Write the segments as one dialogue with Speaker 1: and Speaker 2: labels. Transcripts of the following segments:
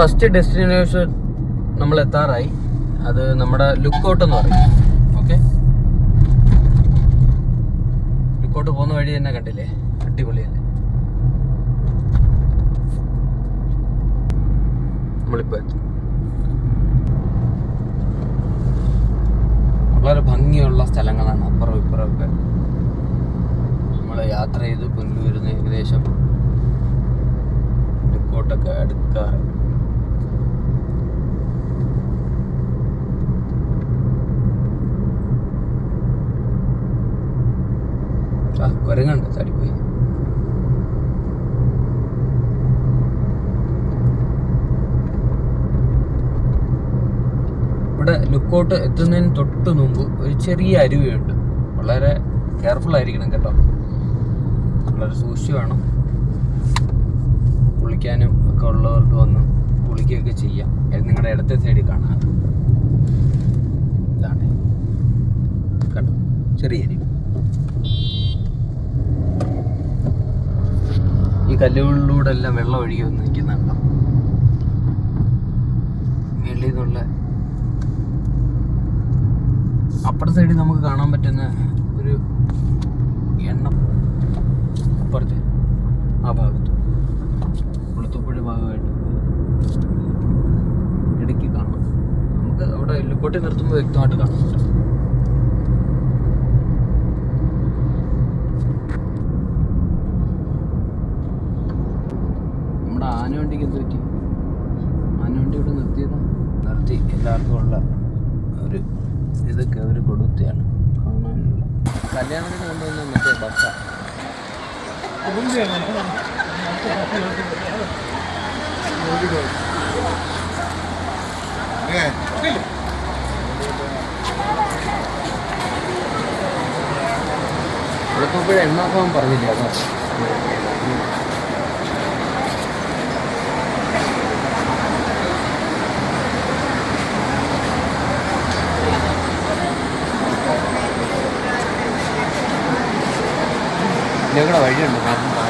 Speaker 1: First destination നമ്മൾ എത്താറായി അത് നമ്മുടെ ലുക്കൗട്ട് എന്ന് പറയും. ഓക്കെ ലുക്കൗട്ട് പോകുന്ന വഴി തന്നെ കണ്ടില്ലേ? അടിപൊളിയല്ലേ? നമ്മളിപ്പോ എത്തും. വളരെ ഭംഗിയുള്ള സ്ഥലങ്ങളാണ് അപ്പുറം ഇപ്പുറമൊക്കെ. നമ്മൾ യാത്ര ചെയ്ത് പുനലൂരുന്ന ഏകദേശം ലുക്കോട്ടൊക്കെ അടുക്കാറ്. കുരങ്ങുണ്ട് ചാടിപ്പോയി. ഇവിടെ ലുക്കോട്ട് എത്തുന്നതിന് തൊട്ട് മുമ്പ് ഒരു ചെറിയ അരുവിയുണ്ട്. വളരെ കെയർഫുൾ ആയിരിക്കണം കേട്ടോ. വളരെ സൂക്ഷിച്ച് വേണം. കുളിക്കാനും ഒക്കെ ഉള്ളവർക്ക് വന്ന് കുളിക്കുകയൊക്കെ ചെയ്യാം. അത് നിങ്ങളുടെ ഇടത്തെ സൈഡിൽ കാണാം. ഇതാണ്. കേട്ടോ ചെറിയ അരുവി. കല്ലുകളിലൂടെ എല്ലാം വെള്ളം ഒഴുകി വന്ന് നിൽക്കുന്നുണ്ടോ മേളിൽ അപ്പുറത്തെ സൈഡിൽ നമുക്ക് കാണാൻ പറ്റുന്ന ഒരു എണ്ണം അപ്പുറത്തെ ആ ഭാഗത്ത്. കുളത്തുപ്പുഴ ഭാഗമായിട്ട് ഇടയ്ക്ക് കാണാം. നമുക്ക് അവിടെ എല്ലുക്കോട്ടി നിർത്തുമ്പോൾ വ്യക്തമായിട്ട് കാണാൻ പറ്റും. എളുപ്പപ്പോഴ എണ്ണാക്കാൻ പറഞ്ഞില്ല ഇതിലൂടെ വഴിയുണ്ട്? കാരണം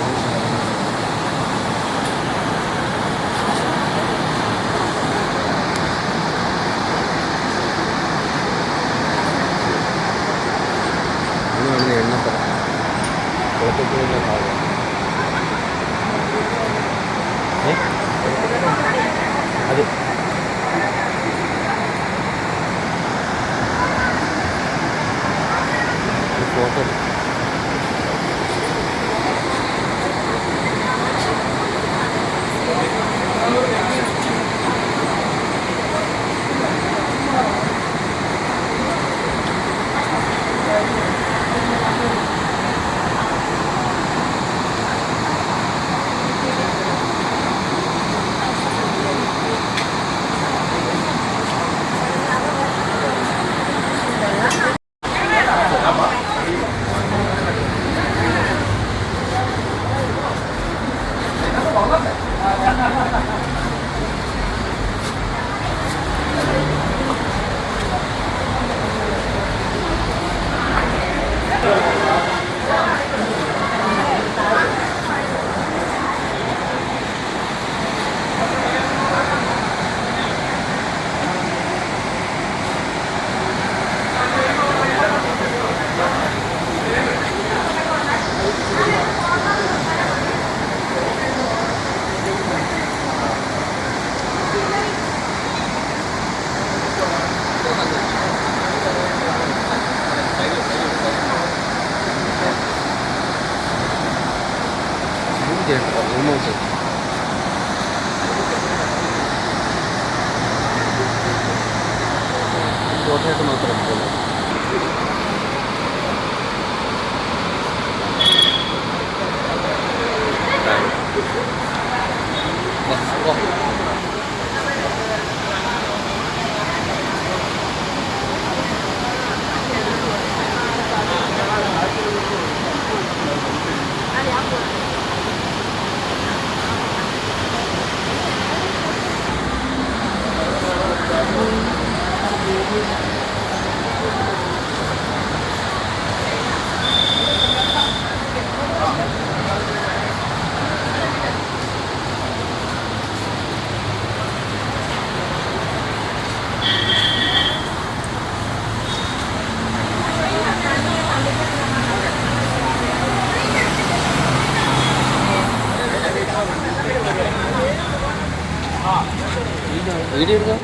Speaker 1: വീഡിയോ എടുക്കാം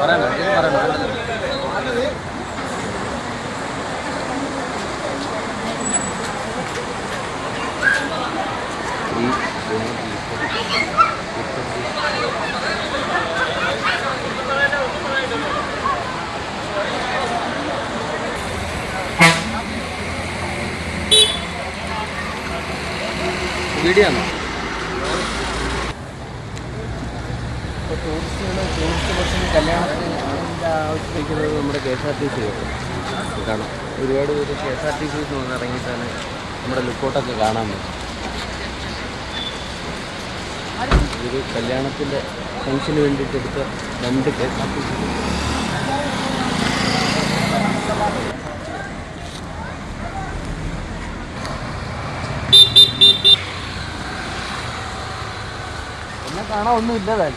Speaker 1: പറയണ്ട ഇത് വീഡിയോ ഇപ്പോൾ ടൂറിസ്റ്റുകൾ ടൂറിസ്റ്റ് ബസ്സിന് കല്യാണത്തിന് ആവശ്യപ്പിക്കുന്നത് നമ്മുടെ K S R T C കാണാം ഒരുപാട് പേര് കെ എസ് ആർ ടി സിയിൽ നിന്ന് ഇറങ്ങിയിട്ടാണ് നമ്മുടെ ലുക്കോട്ടൊക്കെ കാണാൻ പറ്റും ഇതൊരു കല്യാണത്തിന്റെ ഫംഗ്ഷന് വേണ്ടിയിട്ട് എടുത്ത രണ്ട് K S R T C. കാണാൻ ഒന്നും ഇല്ലതാൻ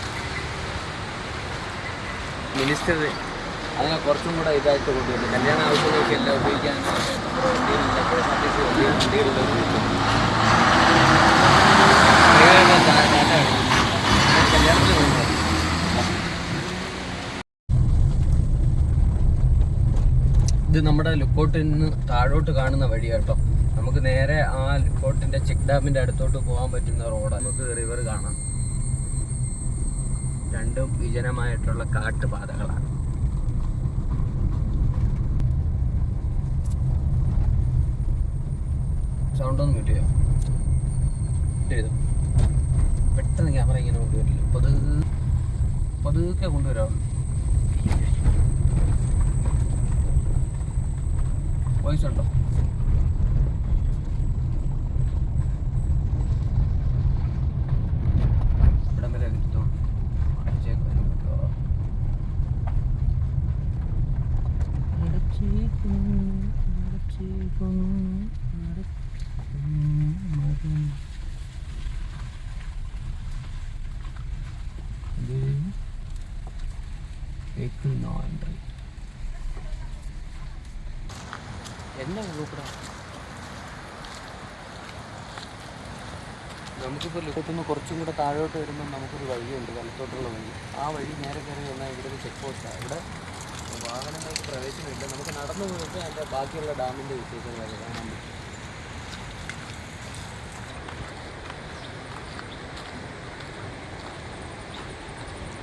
Speaker 1: മിനിസ്റ്റർ അതിനെ കുറച്ചും കൂടെ ഇതായിട്ട് കൊണ്ടുവന്നു കല്യാണ ആവശ്യങ്ങൾക്ക് എല്ലാം ഉപയോഗിക്കാൻ ഇത് നമ്മുടെ ലുക്കോട്ടിൽ നിന്ന് താഴോട്ട് കാണുന്ന വഴി വഴിയാട്ടോ നമുക്ക് നേരെ ആ ലുക്കോട്ടിന്റെ ചെക്ക് ഡാമിന്റെ അടുത്തോട്ട് പോകാൻ പറ്റുന്ന റോഡ് നമുക്ക് റിവർ കാണാം. രണ്ടും വിജനമായിട്ടുള്ള കാട്ടുപാതകളാണ്. സൗണ്ട് ഒന്നും കിട്ടിയോ ചെയ്യാം പെട്ടെന്ന് ക്യാമറ ഇങ്ങനെ കൊണ്ടുവരില്ല. പതുക്കെ പതുക്കെ കൊണ്ടുവരാം. വോയിസ് ഉണ്ടോ ഇവിടം വരെ എത്തും അടച്ചേക്കും കേട്ടോ എന്നാ ഉള്ളൂക്കടാ നമുക്കിപ്പോൾ ലുക്കത്തുനിന്ന് കുറച്ചും കൂടെ താഴോട്ട് വരുമ്പോൾ നമുക്കൊരു വഴിയുണ്ട് വലത്തോട്ടുള്ള വഴി. ആ വഴി നേരെ കയറി വന്നാൽ ഇവിടെ ഒരു ചെക്ക് പോസ്റ്റാണ് ഇവിടെ വാഹനങ്ങൾക്ക് പ്രവേശനമില്ല. നമുക്ക് നടന്നു പോയിട്ട് അതിന്റെ ബാക്കിയുള്ള ഡാമിന്റെ വിശേഷങ്ങളൊക്കെ കാണാൻ പറ്റും.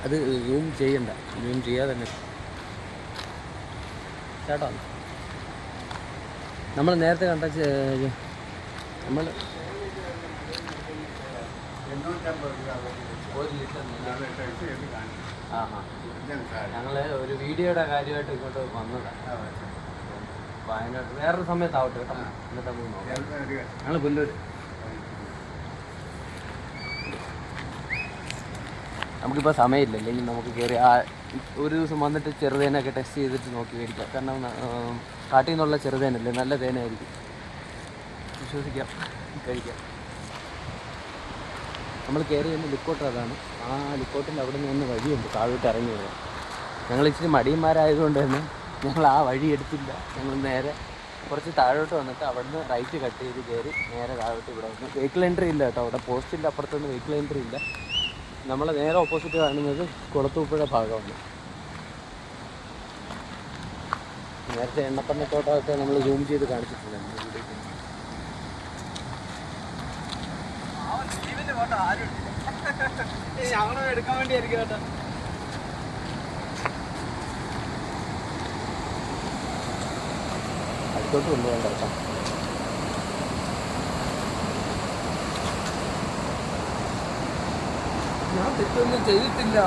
Speaker 1: അത് സൂം ചെയ്യണ്ട. സൂം ചെയ്യാതെ തന്നെ. ചേട്ടാ. നമ്മൾ നേരത്തെ കണ്ട നമ്മൾ ഒരു ലിറ്റർ ഞങ്ങൾ ഒരു വീഡിയോയുടെ കാര്യമായിട്ട് ഇങ്ങോട്ട് വന്നതാണ് വയനാട് വേറൊരു സമയത്താവട്ടെ കേട്ടോ. എന്നിട്ട് നമുക്ക് നോക്കാം ഞങ്ങൾ പുല്ലൂർ നമുക്കിപ്പോൾ സമയമില്ല. അല്ലെങ്കിൽ നമുക്ക് കയറി ആ ഒരു ദിവസം വന്നിട്ട് ചെറുതേനൊക്കെ ടെസ്റ്റ് ചെയ്തിട്ട് നോക്കി മേടിക്കാം. കാരണം കാട്ടിൽ നിന്നുള്ള ചെറുതേനല്ലേ? നല്ല തേനായിരിക്കും. വിശ്വസിക്കാം. കഴിക്കാം. നമ്മൾ കയറി വരുന്ന ലിക്കോട്ട് അതാണ്. ആ ലിക്കോട്ടിന്റെ അവിടെ നിന്ന് വഴിയുണ്ട്. താഴോട്ട് ഇറങ്ങി വരാം. ഞങ്ങൾ ഇച്ചിരി മടിയന്മാരായതുകൊണ്ട് തന്നെ ഞങ്ങൾ ആ വഴി എടുത്തില്ല. ഞങ്ങൾ നേരെ കുറച്ച് താഴോട്ട് വന്നിട്ട് അവിടുന്ന് റൈറ്റ് കട്ട് ചെയ്ത് കയറി നേരെ താഴോട്ട് ഇവിടെ വന്നു. വെഹിക്കിൾ എൻട്രി ഇല്ല കേട്ടോ. അവിടെ പോസ്റ്റിന്റെ അപ്പുറത്തൊന്നും വെഹിക്കിൾ എൻട്രി ഇല്ല. നമ്മൾ നേരെ ഓപ്പോസിറ്റ് കാണുന്നത് കുളത്തൂപ്പുഴ ഭാഗമാണ്. നേരത്തെ എണ്ണപ്പണ്ണത്തോട്ടമൊക്കെ നമ്മൾ സൂം ചെയ്ത് കാണിച്ചിട്ടില്ല നമ്മുടെ വീഡിയോയിൽ.
Speaker 2: എടുക്കാൻ വേണ്ടിയായിരിക്കും കേട്ടോ.
Speaker 1: അടുത്തോട്ട് കൊണ്ടുപോകണ്ട കേട്ടോ. ഞാൻ തെറ്റൊന്നും ചെയ്തിട്ടില്ല.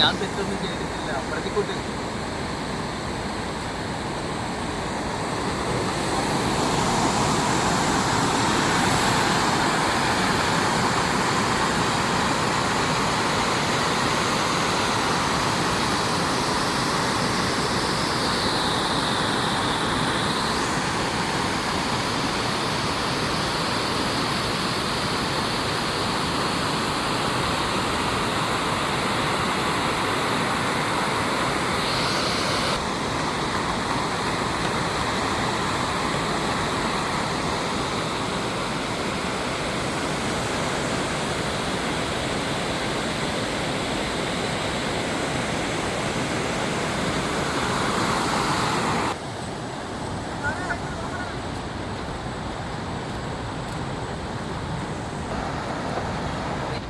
Speaker 1: ഞാൻ തെറ്റൊന്നും ചെയ്തിട്ടില്ല.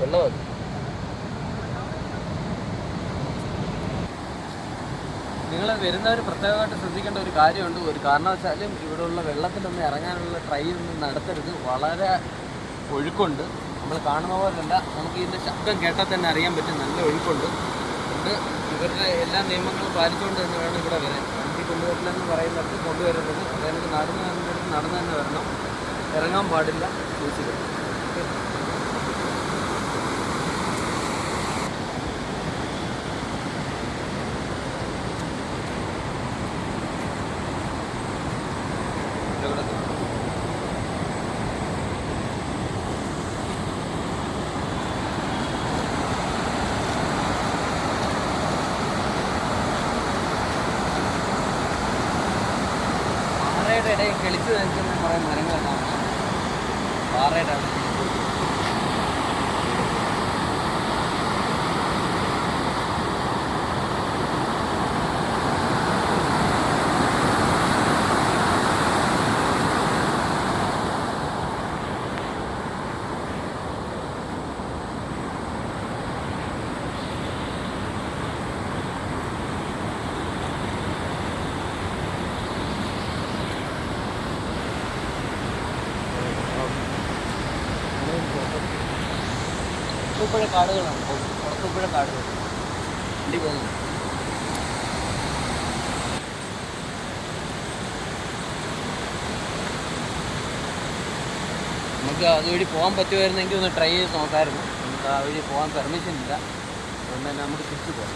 Speaker 1: വെള്ളം നിങ്ങൾ വരുന്നവർ പ്രത്യേകമായിട്ട് ശ്രദ്ധിക്കേണ്ട ഒരു കാര്യമുണ്ട്. ഒരു കാരണവശാലും ഇവിടെയുള്ള വെള്ളത്തിലൊന്നും ഇറങ്ങാനുള്ള ട്രൈ ഒന്നും നടത്തരുത്. വളരെ ഒഴുക്കുണ്ട്. നമ്മൾ കാണുന്ന പോലെയല്ല. നമുക്ക് ഇതിന്റെ ശബ്ദം കേട്ടാൽ തന്നെ അറിയാൻ പറ്റും. നല്ല ഒഴുക്കുണ്ട്. അതുകൊണ്ട് ഇവരുടെ എല്ലാ നിയമങ്ങളും പാലിച്ചുകൊണ്ട് തന്നെ വേണം ഇവിടെ വരാൻ. വണ്ടി കൊണ്ടുവരില്ലെന്ന് പറയുന്നത് കൊണ്ടുവരുന്നത് അതായത് നടന്നു നടന്നു തന്നെ വരണം. ഇറങ്ങാൻ പാടില്ല. സൂക്ഷിക്കണം. കിളിച്ച് നിൽക്കുന്ന കുറേ മരങ്ങളെല്ലാം കാണാം. കുളത്തൂപ്പുഴ കാടുകളാണ്. കുളത്തൂപ്പുഴ കാടുകൾ. പോകുന്നു നമുക്ക് അതുവഴി പോകാൻ പറ്റുമായിരുന്നെങ്കിൽ ഒന്ന് ട്രൈ ചെയ്ത് നോക്കാമായിരുന്നു. നമുക്ക് ആ വഴി പോകാൻ പെർമിഷൻ ഇല്ല. അതുകൊണ്ട് തന്നെ നമുക്ക് തിരിച്ചു പോകാം.